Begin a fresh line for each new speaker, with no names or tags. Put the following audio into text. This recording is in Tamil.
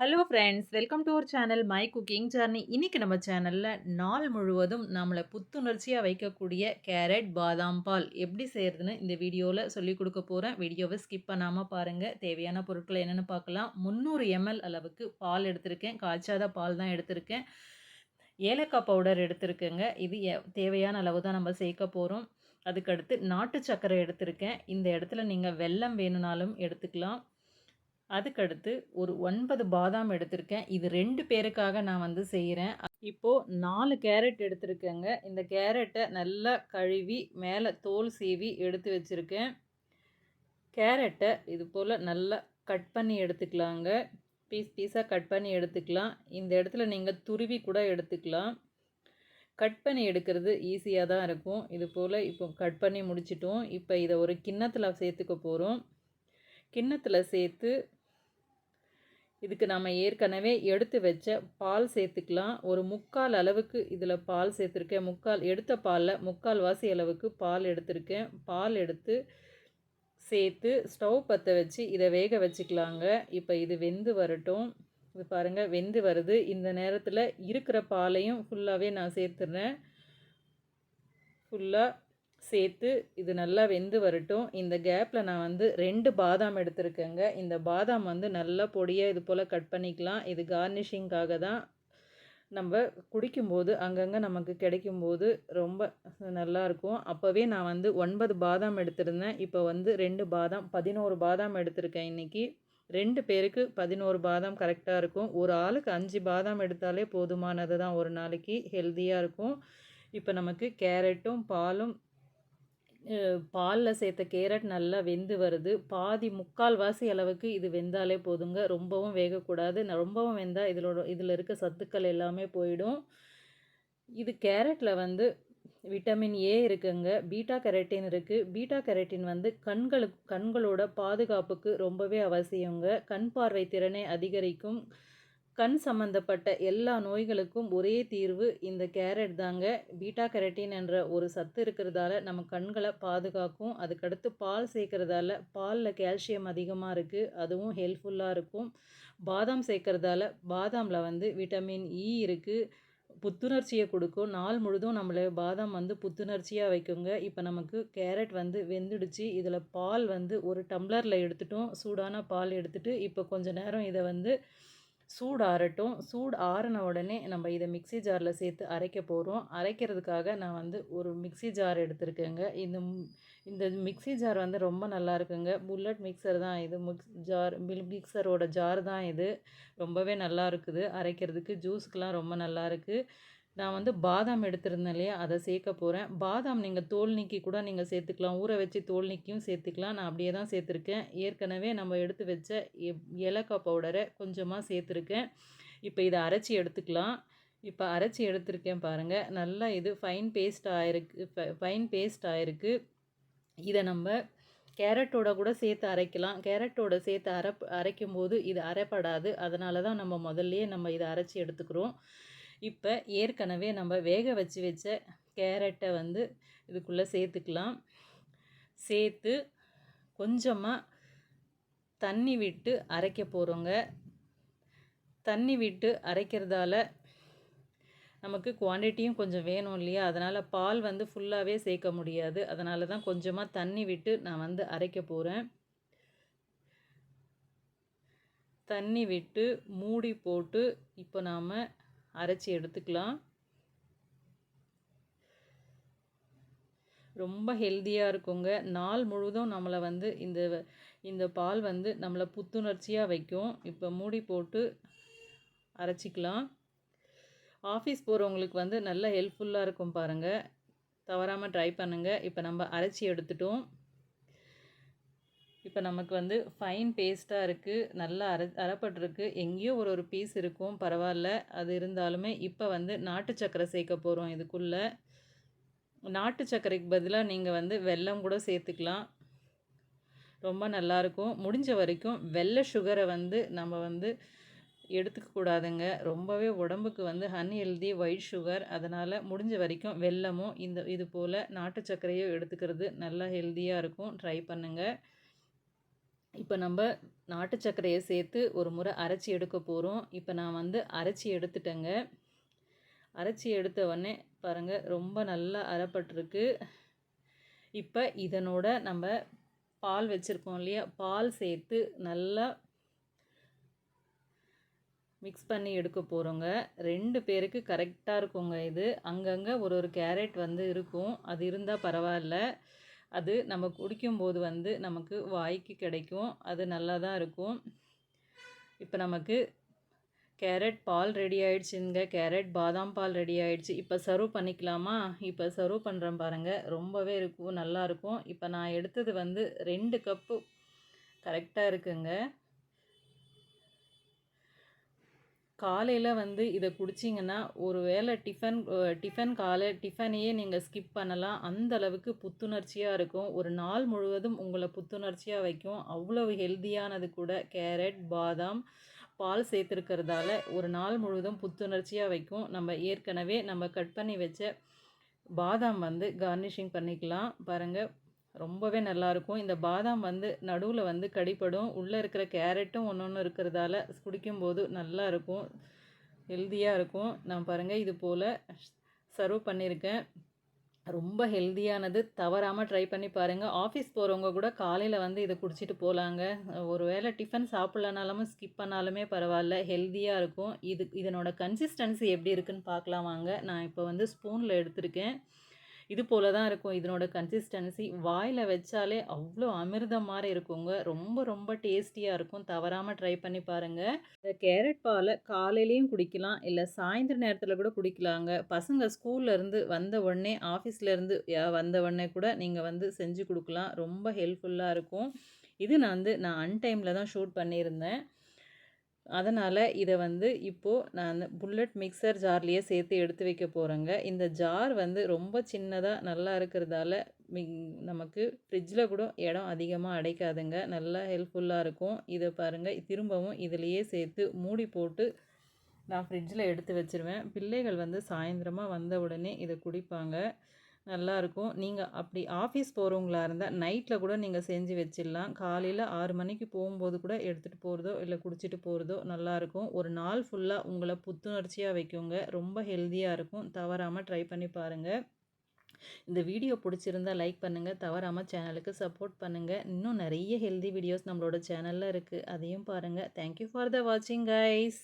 Hello friends welcome to our channel my cooking journey இன்றைக்கி நம்ம சேனலில் நாள் முழுவதும் நம்மளை புத்துணர்ச்சியாக வைக்கக்கூடிய கேரட் பாதாம் பால் எப்படி செய்கிறதுன்னு இந்த வீடியோவில் சொல்லிக் கொடுக்க போகிறேன் வீடியோவை ஸ்கிப் பண்ணாமல் பாருங்கள் தேவையான பொருட்களை என்னென்னு பார்க்கலாம். முந்நூறு எம்எல் அளவுக்கு பால் எடுத்திருக்கேன். காய்ச்சாத பால் தான் எடுத்திருக்கேன். ஏலக்காய் பவுடர் எடுத்திருக்கேங்க. இது எ- தேவையான அளவு தான் நம்ம சேர்க்க போகிறோம் அதுக்கடுத்து நாட்டு சர்க்கரை எடுத்திருக்கேன். இந்த இடத்துல நீங்கள் வெல்லம் வேணும்னாலும் எடுத்துக்கலாம். அதுக்கடுத்து ஒரு ஒன்பது பாதாம் எடுத்திருக்கேன். இது ரெண்டு பேருக்காக நான் வந்து செய்கிறேன் இப்போது நாலு கேரட் எடுத்திருக்கேங்க. இந்த கேரட்டை நல்லா கழுவி மேலே தோல் சீவி எடுத்து வச்சுருக்கேன். கேரட்டை இது போல் நல்லா கட் பண்ணி எடுத்துக்கலாங்க. பீஸ் பீஸாக கட் பண்ணி எடுத்துக்கலாம். இந்த இடத்துல நீங்கள் துருவி கூட எடுத்துக்கலாம். கட் பண்ணி எடுக்கிறது ஈஸியாக தான் இருக்கும். இது போல் இப்போ கட் பண்ணி முடிச்சிட்டோம். இப்போ இதை ஒரு கிண்ணத்தில் சேர்த்துக்க போகிறோம் கிண்ணத்தில் சேர்த்து இதுக்கு நம்ம ஏற்கனவே எடுத்து வச்ச பால் சேர்த்துக்கலாம். ஒரு முக்கால் அளவுக்கு இதில் பால் சேர்த்துருக்கேன். முக்கால் எடுத்த பாலில் முக்கால் வாசி அளவுக்கு பால் எடுத்திருக்கேன். பால் எடுத்து சேர்த்து ஸ்டவ் பற்ற வச்சு இதை வேக வச்சுக்கலாங்க. இப்போ இது வெந்து வரட்டும். இது பாருங்கள் வெந்து வருது. இந்த நேரத்தில் இருக்கிற பாலையும் ஃபுல்லாகவே நான் சேர்த்துறேன். ஃபுல்லாக சேர்த்து இது நல்லா வெந்து வரட்டும். இந்த கேப்பில் நான் வந்து ரெண்டு பாதாம் எடுத்திருக்கேங்க. இந்த பாதாம் வந்து நல்லா பொடியாக இது போல் கட் பண்ணிக்கலாம். இது கார்னிஷிங்காக தான் நம்ம குடிக்கும்போது அங்கங்கே நமக்கு கிடைக்கும்போது ரொம்ப நல்லாயிருக்கும் அப்போவே நான் வந்து ஒன்பது பாதாம் எடுத்திருந்தேன். இப்போ வந்து ரெண்டு பாதாம் பதினோரு பாதாம் எடுத்திருக்கேன் இன்றைக்கி ரெண்டு பேருக்கு பதினோரு பாதாம் கரெக்டாக இருக்கும். ஒரு ஆளுக்கு அஞ்சு பாதாம் எடுத்தாலே போதுமானது தான் ஒரு நாளைக்கு ஹெல்த்தியாக இருக்கும். இப்போ நமக்கு கேரட்டும் பாலும் பாலில் சேர்த்த கேரட் நல்லா வெந்து வருது. பாதி முக்கால் வாசி அளவுக்கு இது வெந்தாலே போதுங்க. ரொம்பவும் வேகக்கூடாது. ரொம்பவும் வெந்தால் இதிலோட இதில் இருக்க சத்துக்கள் எல்லாமே போயிடும். இது கேரட்டில் வந்து விட்டமின் ஏ இருக்குங்க. பீட்டா கெரட்டின் இருக்குது பீட்டா கெரட்டின் வந்து கண்களுக்கு கண்களோட பாதுகாப்புக்கு ரொம்பவே அவசியங்க. கண் பார்வை திறனை அதிகரிக்கும். கண் சம்பந்தப்பட்ட எல்லா நோய்களுக்கும் ஒரே தீர்வு இந்த கேரட் தாங்க. பீட்டா கெரட்டின் என்ற ஒரு சத்து இருக்கிறதால நம்ம கண்களை பாதுகாக்கும். அதுக்கடுத்து பால் சேர்க்கறதால பாலில் கால்சியம் அதிகமாக இருக்குது அதுவும் ஹெல்ப்ஃபுல்லாக இருக்கும். பாதாம் சேர்க்கறதால பாதாமில் வந்து விட்டமின் e இ இருக்குது புத்துணர்ச்சியை கொடுக்கும். நாள் முழுதும் நம்மளை பாதாம் வந்து புத்துணர்ச்சியாக வைக்குங்க. இப்போ நமக்கு கேரட் வந்து வெந்துடுச்சு. இதில் பால் வந்து ஒரு டம்ளரில் எடுத்துட்டோம். சூடான பால் எடுத்துட்டு இப்போ கொஞ்ச நேரம் இதை வந்து சூடு ஆறட்டும். சூடு ஆறின உடனே நம்ம இதை மிக்ஸி ஜாரில் சேர்த்து அரைக்க போகிறோம் அரைக்கிறதுக்காக நான் வந்து ஒரு மிக்ஸி ஜார் எடுத்திருக்கேங்க. இந்த இந்த மிக்ஸி ஜார் வந்து ரொம்ப நல்லா இருக்குங்க. புல்லட் மிக்சர் தான் இது. மிக்ஸ் ஜார் மிக்சரோட ஜார் தான் இது. ரொம்பவே நல்லா இருக்குது. அரைக்கிறதுக்கு ஜூஸ்க்கெலாம் ரொம்ப நல்லா இருக்குது நான் வந்து பாதாம் எடுத்திருந்தேன் இல்லையா? அதை சேர்க்க போகிறேன் பாதாம் நீங்கள் தோல் நீக்கி கூட நீங்கள் சேர்த்துக்கலாம். ஊற வச்சு தோல் நீக்கியும் சேர்த்துக்கலாம். நான் அப்படியே தான் சேர்த்துருக்கேன். ஏற்கனவே நம்ம எடுத்து வச்ச எ- ஏலக்காய் பவுடரை கொஞ்சமாக சேர்த்துருக்கேன். இப்போ இதை அரைச்சி எடுத்துக்கலாம். இப்போ அரைச்சி எடுத்திருக்கேன் பாருங்கள் நல்லா இது ஃபைன் பேஸ்ட் ஆயிருக்கு ஃபைன் பேஸ்ட் ஆயிருக்கு. இதை நம்ம கேரட்டோட கூட சேர்த்து அரைக்கலாம். கேரட்டோட சேர்த்து அரைப் அரைக்கும் போது இது அரைப்படாது. அதனால தான் நம்ம முதல்லையே நம்ம இதை அரைச்சி எடுத்துக்கிறோம். இப்போ ஏற்கனவே நம்ம வேக வச்சு வச்ச கேரட்டை வந்து இதுக்குள்ளே சேர்த்துக்கலாம். சேர்த்து கொஞ்சமாக தண்ணி விட்டு அரைக்க போகிறோங்க தண்ணி விட்டு அரைக்கிறதால நமக்கு குவான்டிட்டியும் கொஞ்சம் வேணும் இல்லையா? அதனால் பால் வந்து ஃபுல்லாகவே சேர்க்க முடியாது. அதனால தான் கொஞ்சமாக தண்ணி விட்டு நான் வந்து அரைக்க போகிறேன் தண்ணி விட்டு மூடி போட்டு இப்போ நாம் அரைச்சி எடுத்துக்கலாம். ரொம்ப ஹெல்த்தியாக இருக்குங்க. நாள் முழுதும் நம்மளை வந்து இந்த இந்த பால் வந்து நம்மளை புத்துணர்ச்சியாக வைக்கும். இப்போ மூடி போட்டு அரைச்சிக்கலாம். ஆஃபீஸ் போகிறவங்களுக்கு வந்து நல்ல ஹெல்ப்ஃபுல்லாக இருக்கும் பாருங்கள் தவறாமல் ட்ரை பண்ணுங்கள் இப்போ நம்ம அரைச்சி எடுத்துட்டோம். இப்போ நமக்கு வந்து ஃபைன் பேஸ்ட்டாக இருக்குது நல்லா அரை அறப்பட்டிருக்கு எங்கேயோ ஒரு ஒரு பீஸ் இருக்கும் பரவாயில்ல. அது இருந்தாலுமே இப்போ வந்து நாட்டு சக்கரை சேர்க்க போகிறோம் இதுக்குள்ளே. நாட்டு சர்க்கரைக்கு பதிலாக நீங்கள் வந்து வெல்லம் கூட சேர்த்துக்கலாம். ரொம்ப நல்லாயிருக்கும் முடிஞ்ச வரைக்கும் வெள்ளை சுகரை வந்து நம்ம வந்து எடுத்துக்கக்கூடாதுங்க ரொம்பவே உடம்புக்கு வந்து அன்ஹெல்தி ஒயிட் சுகர் அதனால் முடிஞ்ச வரைக்கும் வெல்லமும் இந்த இது போல் நாட்டு சர்க்கரையோ எடுத்துக்கிறது நல்லா ஹெல்த்தியாக இருக்கும். ட்ரை பண்ணுங்கள் இப்போ நம்ம நாட்டு சர்க்கரையை சேர்த்து ஒரு முறை அரைச்சி எடுக்க போகிறோம் இப்போ நான் வந்து அரைச்சி எடுத்துட்டேங்க. அரைச்சி எடுத்த உடனே பாருங்கள் ரொம்ப நல்லா அரைப்பட்டிருக்கு. இப்போ இதனோட நம்ம பால் வச்சுருக்கோம் இல்லையா? பால் சேர்த்து நல்லா மிக்ஸ் பண்ணி எடுக்க போகிறோங்க ரெண்டு பேருக்கு கரெக்டாக இருக்குங்க இது. அங்கங்கே ஒரு ஒரு கேரட் வந்து இருக்கும். அது இருந்தால் பரவாயில்ல. அது நம்ம குடிக்கும்போது வந்து நமக்கு வாய்க்கு கிடைக்கும். அது நல்லா தான் இருக்கும். இப்போ நமக்கு கேரட் பால் ரெடி ஆயிடுச்சுங்க. கேரட் பாதாம் பால் ரெடி ஆயிடுச்சு. இப்போ சர்வ் பண்ணிக்கலாமா? இப்போ சர்வ் பண்ணுறேன் பாருங்கள் ரொம்பவே இருக்கும் நல்லாயிருக்கும் இப்போ நான் எடுத்தது வந்து ரெண்டு கப்பு. கரெக்டாக இருக்குங்க. காலையில் வந்து இதை குடிச்சிங்கன்னா ஒரு வேளை டிஃபன் டிஃபன் காலை டிஃபனையே நீங்கள் ஸ்கிப் பண்ணலாம். அந்த அளவுக்கு புத்துணர்ச்சியாக இருக்கும். ஒரு நாள் முழுவதும் உங்களை புத்துணர்ச்சியாக வைக்கும். அவ்வளவு ஹெல்த்தியானது கூட. கேரட் பாதாம் பால் சேர்த்துருக்கிறதால ஒரு நாள் முழுவதும் புத்துணர்ச்சியாக வைக்கும். நம்ம ஏற்கனவே நம்ம கட் பண்ணி வச்ச பாதாம் வந்து கார்னிஷிங் பண்ணிக்கலாம். பாருங்கள் ரொம்பவே நல்லாயிருக்கும் இந்த பாதாம் வந்து நடுவில் வந்து கடிப்படும் உள்ளே இருக்கிற கேரட்டும் ஒன்று ஒன்று இருக்கிறதால குடிக்கும்போது நல்லா இருக்கும் ஹெல்த்தியாக இருக்கும். நான் பாருங்கள் இது போல் சர்வ் பண்ணியிருக்கேன் ரொம்ப ஹெல்த்தியானது தவறாமல் ட்ரை பண்ணி பாருங்கள் ஆஃபீஸ் போகிறவங்க கூட காலையில் வந்து இதை குடிச்சிட்டு போகலாங்க ஒரு வேளை டிஃபன் சாப்பிட்லனாலும் ஸ்கிப் பண்ணாலுமே பரவாயில்ல. ஹெல்த்தியாக இருக்கும். இது இதனோட கன்சிஸ்டன்சி எப்படி இருக்குன்னு பார்க்கலாம் வாங்க. நான் இப்போ வந்து ஸ்பூனில் எடுத்திருக்கேன். இது போல தான் இருக்கும். இதனோட கன்சிஸ்டன்சி வாயில் வச்சாலே அவ்வளோ அமிர்தம் மாதிரி இருக்குங்க. ரொம்ப ரொம்ப டேஸ்டியாக இருக்கும். தவறாமல் ட்ரை பண்ணி பாருங்கள் இந்த கேரட் பாலை காலையிலையும் குடிக்கலாம். இல்லை சாயந்தர நேரத்தில் கூட குடிக்கலாங்க. பசங்க ஸ்கூல்லேருந்து வந்த உடனே ஆஃபீஸ்லேருந்து வந்த உடனே கூட நீங்கள் வந்து செஞ்சு கொடுக்கலாம். ரொம்ப ஹெல்ப்ஃபுல்லாக இருக்கும். இது நான் வந்து நான் அன்டைமில் தான் ஷூட் பண்ணியிருந்தேன். அதனால் இதை வந்து இப்போது நான் புல்லட் மிக்சர் ஜார்லேயே சேர்த்து எடுத்து வைக்க போகிறேங்க இந்த ஜார் வந்து ரொம்ப சின்னதாக நல்லா இருக்கிறதால நமக்கு ஃப்ரிட்ஜில் கூட இடம் அதிகமாக அடைக்காதுங்க. நல்லா ஹெல்ப்ஃபுல்லாக இருக்கும். இதை பாருங்கள் திரும்பவும் இதிலையே சேர்த்து மூடி போட்டு நான் ஃப்ரிட்ஜில் எடுத்து வச்சுருவேன். பிள்ளைகள் வந்து சாயந்தரமாக வந்த உடனே இதை குடிப்பாங்க. நல்லாயிருக்கும் நீங்கள் அப்படி ஆஃபீஸ் போகிறவங்களா இருந்தால் நைட்டில் கூட நீங்கள் செஞ்சு வச்சிடலாம். காலையில் ஆறு மணிக்கு போகும்போது கூட எடுத்துகிட்டு போகிறதோ இல்லை குடிச்சிட்டு போகிறதோ நல்லாயிருக்கும் ஒரு நாள் ஃபுல்லாக உங்களை புத்துணர்ச்சியாக வைக்குங்க. ரொம்ப ஹெல்த்தியாக இருக்கும். தவறாமல் ட்ரை பண்ணி பாருங்கள் இந்த வீடியோ பிடிச்சிருந்தா லைக் பண்ணுங்கள் தவறாமல் சேனலுக்கு சப்போர்ட் பண்ணுங்கள் இன்னும் நிறைய ஹெல்தி வீடியோஸ் நம்மளோட சேனலில் இருக்குது அதையும் பாருங்கள் தேங்க்யூ ஃபார் த வாட்சிங் கைஸ்